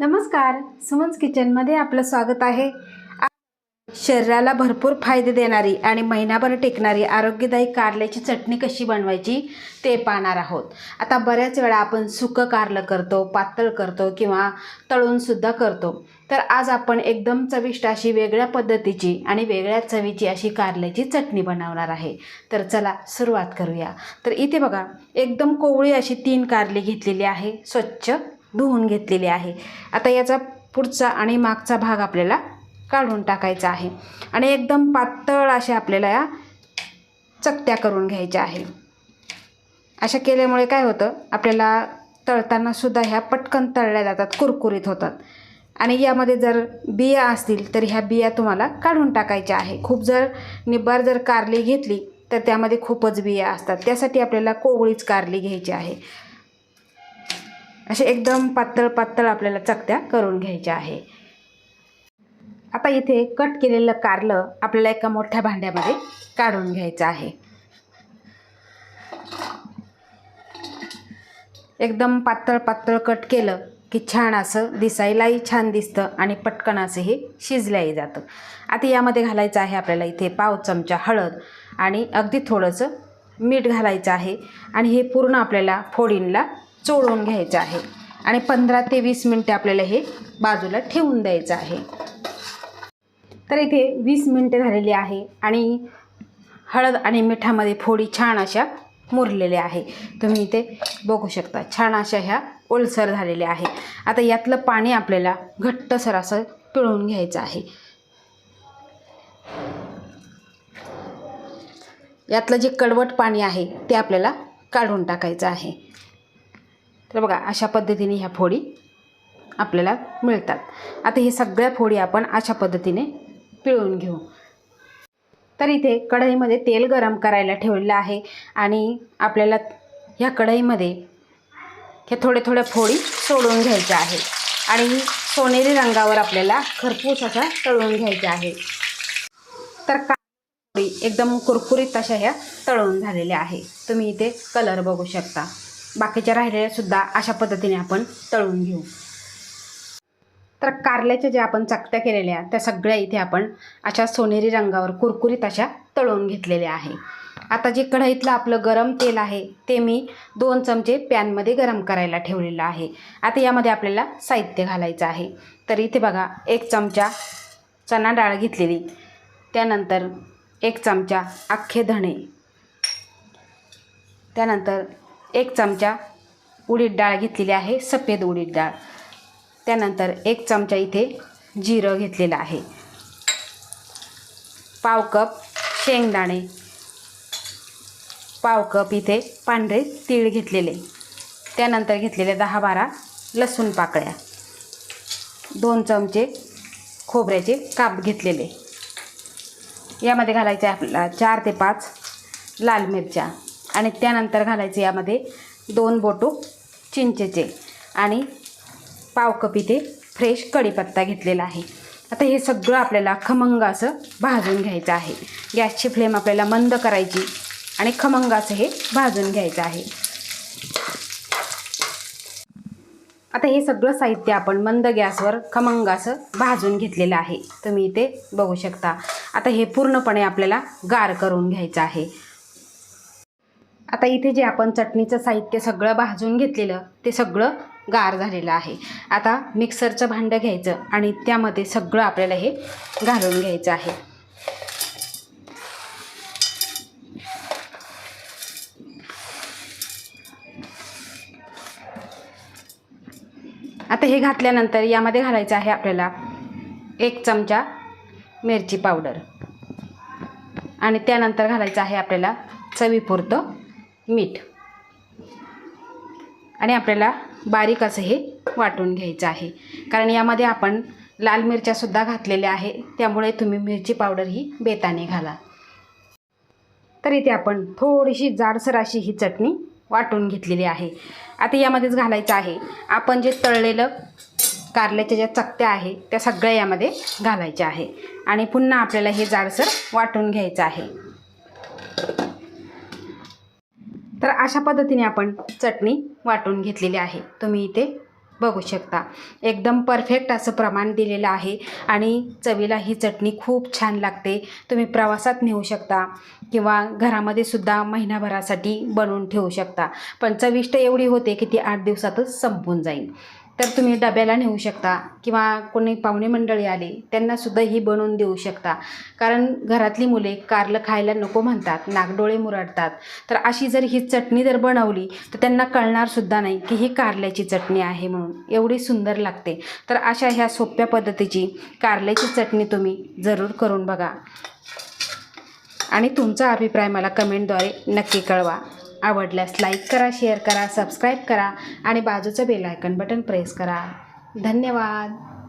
नमस्कार सुमन्स किचनमध्ये आपलं स्वागत आहे. शरीराला भरपूर फायदे देणारी आणि महिनाभर टिकणारी आरोग्यदायी कारल्याची चटणी कशी बनवायची ते पाहणार आहोत. आता बऱ्याच वेळा आपण सुकं कारलं करतो पातळ करतो किंवा तळूनसुद्धा करतो. तर आज आपण एकदम चविष्ट अशी वेगळ्या पद्धतीची आणि वेगळ्या चवीची अशी कारल्याची चटणी बनवणार आहे. तर चला सुरुवात करूया. तर इथे बघा एकदम कोवळी अशी तीन कारली घेतलेली आहे. स्वच्छ धुवून घेतलेली आहे. आता याचा पुढचा आणि मागचा भाग आपल्याला काढून टाकायचा आहे. आणि एकदम पातळ अशा आपल्याला या चकत्या करून घ्यायच्या आहे. अशा केल्यामुळे काय होतं आपल्याला तळताना सुद्धा ह्या पटकन तळल्या जातात कुरकुरीत होतात. आणि यामध्ये जर बिया असतील तर ह्या बिया तुम्हाला काढून टाकायच्या आहे. खूप जर निब्बार जर कारली घेतली तर त्यामध्ये खूपच बिया असतात. त्यासाठी आपल्याला कोवळीच कारली घ्यायची आहे. असे एकदम पातळ पातळ आपल्याला चकत्या करून घ्यायच्या आहे. आता इथे कट केलेलं कारलं आपल्याला एका मोठ्या भांड्यामध्ये काढून घ्यायचं आहे. एकदम पातळ पातळ कट केलं की छान असं दिसायलाही छान दिसतं आणि पटकन असं हे शिजल्याही जातं. आता यामध्ये घालायचं आहे आपल्याला इथे पाव चमचा हळद आणि अगदी थोडंसं मीठ घालायचं आहे आणि हे पूर्ण आपल्याला फोडींला चोळून घ्यायचं आहे. आणि पंधरा ते वीस मिनटे आपल्याला हे बाजूला ठेवून द्यायचं आहे. तर इथे वीस मिनटे झालेली आहे आणि हळद आणि मिठामध्ये फोडी छान अशा मुरलेल्या आहे. तुम्ही इथे बघू शकता छान अशा ह्या ओलसर झालेल्या आहे. आता यातलं पाणी आपल्याला घट्टसर असं पिळून घ्यायचं आहे. यातलं जे कडवट पाणी आहे ते आपल्याला काढून टाकायचं आहे. तर बघा अशा पद्धतीने ह्या फोडी आपल्याला मिळतात. आता हे सगळ्या फोडी आपण अशा पद्धतीने पिळून घेऊ. तर इथे कढईमध्ये तेल गरम करायला ठेवलेलं आहे आणि आपल्याला ह्या कढईमध्ये ह्या थोड्या थोड्या फोडी सोडून घ्यायच्या आहे आणि सोनेरी रंगावर आपल्याला खरपूस अशा तळून घ्यायचा आहे तर का एकदम कुरकुरीत अशा ह्या तळून झालेल्या आहे तुम्ही इथे कलर बघू शकता. बाकीच्या राहिलेल्या सुद्धा अशा पद्धतीने आपण तळून घेऊ. तर कारल्याच्या ज्या आपण चकत्या केलेल्या त्या सगळ्या इथे आपण अशा सोनेरी रंगावर कुरकुरीत अशा तळून घेतलेल्या आहे. आता जे कढईतलं आपलं गरम तेल आहे ते मी दोन चमचे पॅनमध्ये गरम करायला ठेवलेलं आहे. आता यामध्ये आपल्याला साहित्य घालायचं आहे. तर इथे बघा एक चमचा चणा डाळ घेतलेली. त्यानंतर एक चमचा अख्खे धणे. त्यानंतर एक चमचा उडीद डाळ घेतलेली आहे सफेद उडीद डाळ. त्यानंतर एक चमचा इथे जिरं घेतलेलं आहे. पाव कप शेंगदाणे. पाव कप इथे पांढरे तीळ घेतलेले. त्यानंतर घेतलेले दहा बारा लसूण पाकळ्या. दोन चमचे खोबऱ्याचे काप घेतलेले. यामध्ये घालायचे आपल्याला चार ते पाच लाल मिरच्या. आणि त्यानंतर घालायचे यामध्ये दोन बोटू चिंचेचे आणि पाव कप इथे फ्रेश कढीपत्ता घेतलेला आहे. आता हे सगळं आपल्याला खमंग असं भाजून घ्यायचं आहे. गॅसची फ्लेम आपल्याला मंद करायची आणि खमंग असं हे भाजून घ्यायचं आहे. आता हे सगळं साहित्य आपण मंद गॅसवर खमंग असं भाजून घेतलेलं आहे. तुम्ही इथे बघू शकता. आता हे पूर्णपणे आपल्याला गार करून घ्यायचं आहे. आता इथे जे आपण चटणीचं साहित्य सगळं भाजून घेतलेलं ते सगळं गार झालेलं आहे. आता मिक्सरचं भांडं घ्यायचं आणि त्यामध्ये सगळं आपल्याला हे घालून घ्यायचं आहे. आता हे घातल्यानंतर यामध्ये घालायचं आहे आपल्याला एक चमचा मिरची पावडर. आणि त्यानंतर घालायचं आहे आपल्याला चवीपुरतं मीठ. आणि आपल्याला बारीक असं हे वाटून घ्यायचं आहे. कारण यामध्ये आपण लाल मिरच्यासुद्धा घातलेल्या आहे. त्यामुळे तुम्ही मिरची पावडर ही बेताने घाला. तर इथे आपण थोडीशी जाडसर अशी ही चटणी वाटून घेतलेली आहे. आता यामध्येच घालायचं आहे. आपण जे तळलेलं कारल्याच्या ज्या चकत्या आहे त्या सगळ्या यामध्ये घालायच्या आहे. आणि पुन्हा आपल्याला हे जाडसर वाटून घ्यायचं आहे. तर अशा पद्धतीने आपण चटणी वाटून घेतलेली आहे. तुम्ही इथे बघू शकता. एकदम परफेक्ट असं प्रमाण दिलेलं आहे आणि चवीला ही चटणी खूप छान लागते. तुम्ही प्रवासात नेऊ शकता किंवा घरामध्ये सुद्धा महिनाभरासाठी बनवून ठेवू शकता. पण चविष्ट एवढी होते की ती आठ दिवसातच संपून जाईल. तर तुम्ही डब्याला नेऊ शकता किंवा कोणी पाहुणे मंडळी आले त्यांनासुद्धा ही बनवून देऊ शकता. कारण घरातली मुले कारलं खायला नको म्हणतात नागडोळे मुरडतात. तर अशी जर ही चटणी जर बनवली तर त्यांना कळणारसुद्धा नाही की ही कारल्याची चटणी आहे म्हणून. एवढी सुंदर लागते. तर अशा ह्या सोप्या पद्धतीची कारल्याची चटणी तुम्ही जरूर करून बघा. आणि तुमचा अभिप्राय मला कमेंटद्वारे नक्की कळवा. आवडल्यास लाईक करा शेअर करा सबस्क्राईब करा आणि बाजूचं बेल आयकन बटन प्रेस करा. धन्यवाद.